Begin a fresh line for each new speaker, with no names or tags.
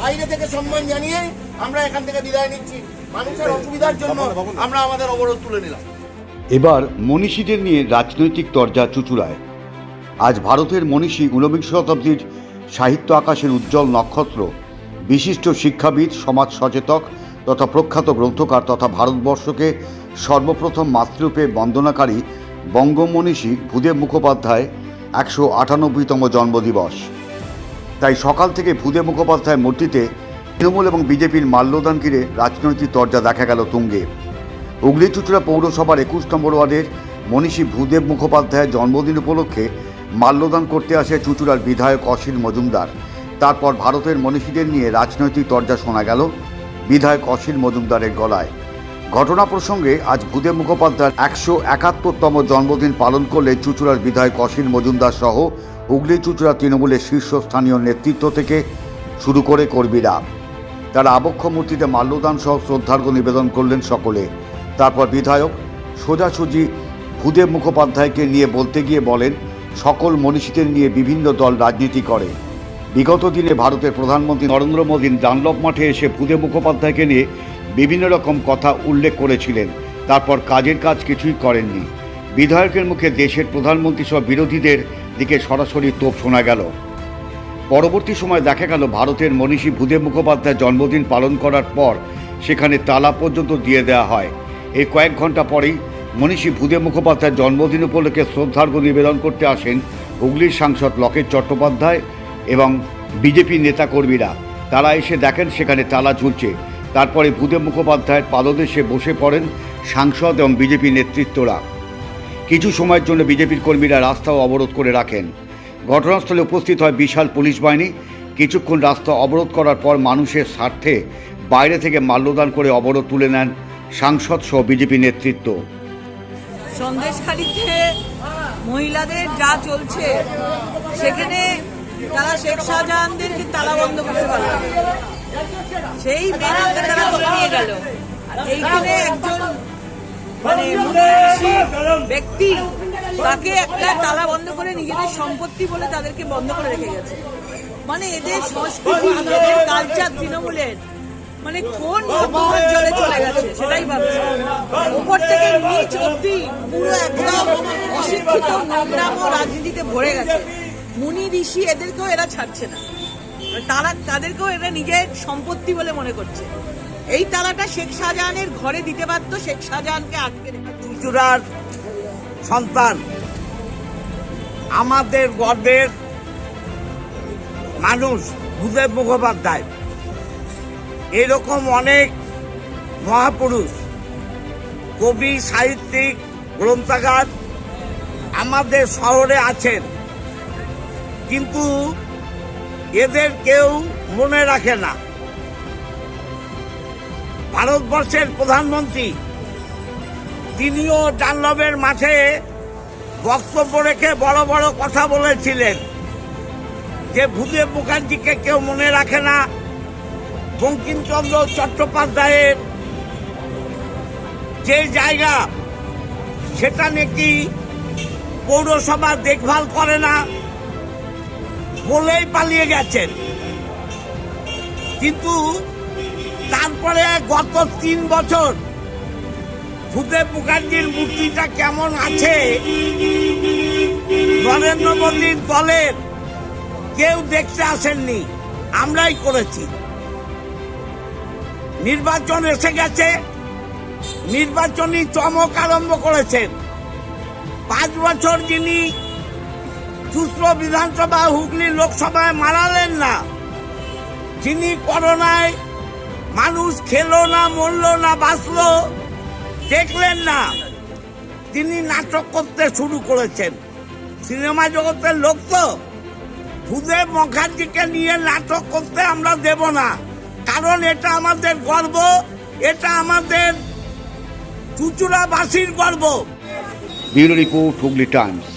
বাইরে থেকে সম্মান জানিয়ে আমরা এখান থেকে বিদায় নিচ্ছি। মানুষের অসুবিধার জন্য আমরা আমাদের অবরোধ তুলে নিলাম।
এবার মনীষীদের নিয়ে রাজনৈতিক তরজা চুচুড়ায়। আজ ভারতের মনীষী ঊনবিংশ শতাব্দীর সাহিত্য আকাশের উজ্জ্বল নক্ষত্র বিশিষ্ট শিক্ষাবিদ সমাজ সচেতক তথা প্রখ্যাত গ্রন্থকার তথা ভারতবর্ষকে সর্বপ্রথম মাতৃরূপে বন্দনাকারী বঙ্গমনীষী ভূদেব মুখোপাধ্যায় একশো আটানব্বইতম জন্মদিবস। তাই সকাল থেকে ভূদেব মুখোপাধ্যায় মূর্তিতে তৃণমূল এবং বিজেপির মাল্যদান ঘিরে রাজনৈতিক তরজা দেখা গেল তুঙ্গে। হুগলি চুচুড়া পৌরসভার একুশ নম্বর ওয়ার্ডের মনীষী ভূদেব মুখোপাধ্যায়ের জন্মদিন উপলক্ষে মাল্যদান করতে আসে চুচুড়ার বিধায়ক অসীর মজুমদার। তারপর ভারতের মনীষীদের নিয়ে রাজনৈতিক তরজা শোনা গেল বিধায়ক অসীর মজুমদারের গলায়। ঘটনা প্রসঙ্গে আজ ভূদেব মুখোপাধ্যায়ের একশো একাত্তরতম জন্মদিন পালন করলে চুচুড়ার বিধায়ক অসীর মজুমদার সহ হুগলি চুচুড়া তৃণমূলের শীর্ষস্থানীয় নেতৃত্ব থেকে শুরু করে কর্মীরা। তারা আবক্ষ মূর্তিতে মাল্যদান সহ শ্রদ্ধার্ঘ্য নিবেদন করলেন সকলে। তারপর বিধায়ক সোজাসুজি ভূদেব মুখোপাধ্যায়কে নিয়ে বলতে গিয়ে বলেন, সকল মনীষীদের নিয়ে বিভিন্ন দল রাজনীতি করে। বিগত দিনে ভারতের প্রধানমন্ত্রী নরেন্দ্র মোদী ডানলপ মাঠে এসে ভূদেব মুখোপাধ্যায়কে নিয়ে বিভিন্ন রকম কথা উল্লেখ করেছিলেন। তারপর কাজের কাজ কিছুই করেননি। বিধায়কের মুখে দেশের প্রধানমন্ত্রী সহ বিরোধীদের দিকে সরাসরি তোপ শোনা গেল। পরবর্তী সময় দেখা গেল ভারতের মনীষী ভূদেব মুখোপাধ্যায় জন্মদিন পালন করার পর সেখানে তালা পর্যন্ত দিয়ে দেওয়া হয়। এই কয়েক ঘণ্টা পরেই মনীষী ভূদেব মুখোপাধ্যায়ের জন্মদিন উপলক্ষে শ্রদ্ধার্ঘ্য নিবেদন করতে আসেন হুগলির সাংসদ লকেট চট্টোপাধ্যায় এবং বিজেপি নেতাকর্মীরা। তারা এসে দেখেন সেখানে তালা ঝুলছে। তারপরে ভূদেব মুখোপাধ্যায়ের পাদদেশে বসে পড়েন সাংসদ এবং বিজেপি নেতৃত্বরা। কিছু সময়ের জন্য বিজেপির কর্মীরা রাস্তাও অবরোধ করে রাখেন। ঘটনাস্থলে উপস্থিত হয় বিশাল পুলিশ বাহিনী। কিছুক্ষণ রাস্তা অবরোধ করার পর মানুষের স্বার্থে বাইরে থেকে মাল্যদান করে অবরোধ তুলে নেন সাংসদ সহ বিজেপি নেতৃত্ব।
সন্দেশখালিতে মহিলাদের যা চলছে, সেখানে তারা শেখ শাহজাহানদেরকে তালা বন্ধ করতে পারল সেই মেয়েটাকে তারা নিয়ে গেল? এইখানে একজন মানে ব্যক্তি তাকে একটা তালা বন্ধ করে নিজেদের সম্পত্তি বলে তাদেরকে বন্ধ করে রেখে গেছে। মানে এদের সংস্কৃতি, এদের কালচার তৃণমূলের মানে কোন জলে চলে গেছে সেটাই ভাবছি। উপর থেকে নিচ অব্দি পুরো একদম অশিক্ষিত, নোংরাম রাজনীতিতে ভরে গেছে। মুনি, ঋষি এদেরকেও এরা ছাড়ছে না। তারা, তাদেরকেও এরা নিজের সম্পত্তি বলে মনে করছে। এই তালাটা শেখ শাহজাহানের ঘরে দিতে পারতো শেখ শাহজাহানকে আটকে রেখে
সন্তান, আমাদের গর্বের মানুষ ভূদেব মুখোপাধ্যায়। এরকম অনেক মহাপুরুষ, কবি, সাহিত্যিক, গ্রন্থাগার আমাদের শহরে আছেন। কিন্তু এদের কেউ মনে রাখে না। ভারতবর্ষের প্রধানমন্ত্রী তিনিও ডানলবের মাঠে বক্তব্য রেখে বড় বড় কথা বলেছিলেন যে ভূদেব মুখার্জিকে কেউ মনে রাখে না। বঙ্কিমচন্দ্র চট্টোপাধ্যায়ের যে জায়গা, সেটা নাকি পৌরসভা দেখভাল করে না বলেই পালিয়ে গেছেন। কিন্তু তারপরে গত তিন বছর ভূদেব মুখার্জির মূর্তিটা কেমন আছে? নরেন্দ্র মোদীর দলের কেউ দেখতে আসেননি, আমরাই করেছি। নির্বাচন এসে গেছে, নির্বাচনী চমক আরম্ভ করেছেন। পাঁচ বছর যিনি চুস্র বিধানসভা হুগলি লোকসভায় মারালেন না, যিনি করোনায় মানুষ খেলো না, মরলো না, বাঁচলো দেখলেন না। তিনি নাটক করতে শুরু করেছেন। সিনেমা জগতের লোক তো। ভূদেব মুখার্জিকে নিয়ে নাটক করতে আমরা দেব না। কারণ এটা আমাদের গর্ব, এটা আমাদের চুচুড়াবাসীর গর্ব।
Bureau report, Hooghly Times.